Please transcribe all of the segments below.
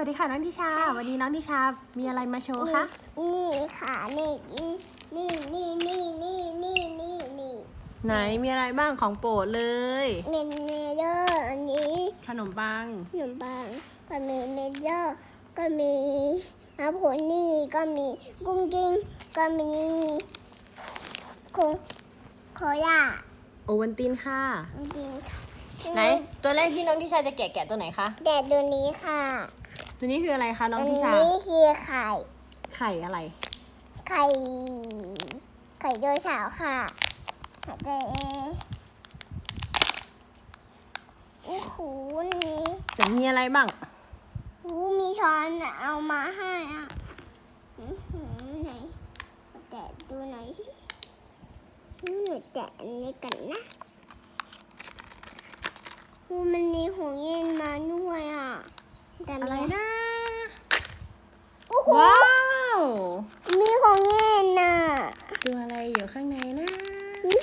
วัสดีค่ะน้องทิชา วันนี้น้องทิชา มีอะไรมาโชว์คะ นี่ค่ะ นี่ นี่ นี่ นี่ นี่ นี่ นี่ นี่ ไหนมีอะไรบ้างของโปรดเลย เมนเมเยอร์อันนี้ ขนมปัง ขนมปัง ก็มีเมเยอร์ ก็มีอาโพนี่ก็มีกุ้งกิ้ง ก็มีโคโคย่าโอวันตินค่ะ จริงค่ะ ไหน ตัวแรกที่น้องทิชาจะแกะแกะตัวไหนคะแต่ตัวนี้ค่ะ ตัวนี้คืออะไรคะน้องอันทิชานี้คือไข่ ไข่อะไร ไข่ ไข่โดยสาวค่ะแต่โอ้โหนี่จะมีอะไรบ้างโอ้มีช้อนอะเอามาให้อะอื้อหือไหนแตะดูหน่อยสิหนูแตะอันนี้กันนะโอ้มันมีของเย็นมาด้วยอะแต่ อะไร มี นะ โอ้โห ว้าว มีของเย็นน่ะ ตัวอะไรอยู่ข้างในนะ นี่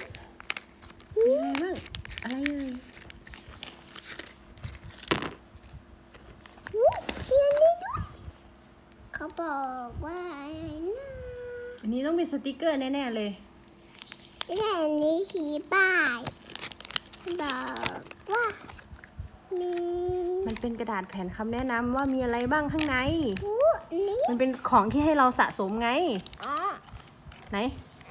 มีอะไรบ้าง อะไรเอ่ย อู้เขียนนี่ด้วยเขา บอกว่าอะไรนะอันนี้ต้องเป็นสติกเกอร์แน่ๆเลยแต่อันนี้ชี้ป้ายบอกว่ามีมันเป็นกระดาษแผ่นคำแนะนำว่ามีอะไรบ้างข้างใน อู้อันนี้มันเป็นของที่ให้เราสะสมไง อ๋อไหน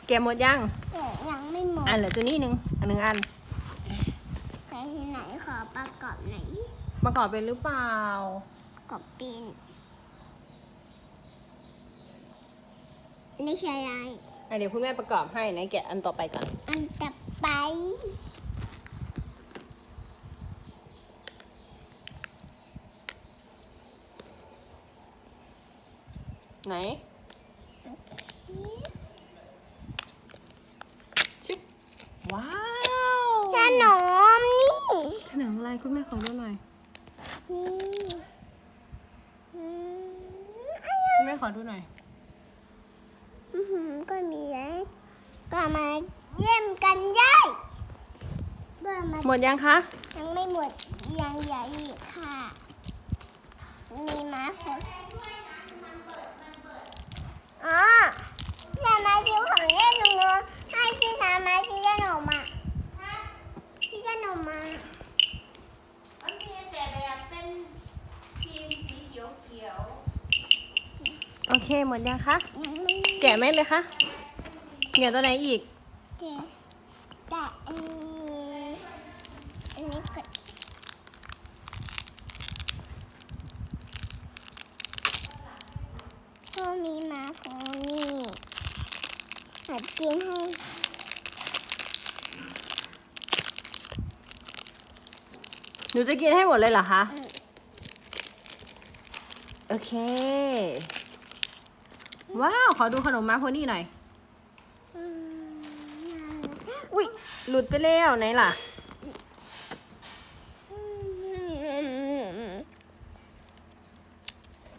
แกะหมดยัง แต่ยังไม่หมดอะเหลือตัวนี้หนึ่งอันหนึ่งอันแต่ที่ไหนขอประกอบหน่อยสิประกอบเป็นหรือเปล่าประกอบเป็น อันนี้ใช่อะไรอะเดี๋ยวคุณแม่ประกอบให้ไหนแกะอันต่อไปก่อน อันต่อไป ไหนชิบว้าวขนมนี่ ขนมอะไรคุณแม่ขอดูหน่อยนี่อืมคุณแม่ขอดูหน่อย อื้อหือก็มีแล้วก็ มาเยี่ยมกันได้เบื่อมาหมดยังคะ ยังไม่หมดยังใหญ่อีกค่ะ มีม้าคนอ๋อสามาชิวของเล่นหนูให้ที่สามาชิขนมอะที่ขนมมามันมีแต่แบบเป็นทีมสีเขียวเขียวโอเคหมดยังคะ ยังไม่ แกะไหมเลยคะ เหลือตัวไหนอีก เจอแต่อันนี้อันนี้ก็ก็มีม้าของนี่หัดกินให้หนูจะกินให้หมดเลยเหรอคะอืมโอเค ว้าว ขอดูขนมมาโพนี่หน่อย อืมอุ้ยหลุดไปแล้วไหนล่ะ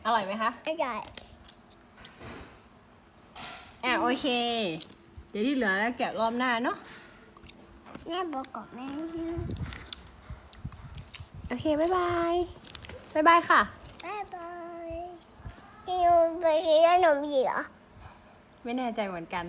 อร่อยไหมคะอร่อยอะโอเค เดี๋ยวที่เหลือแล้วแกะรอบหน้าเนาะแม่บอกกับแม่โอเค บ๊ายบาย บ๊ายบายค่ะบายบายพี่ยูไปซื้อขนมอีกเหรอ ไม่แน่ใจเหมือนกัน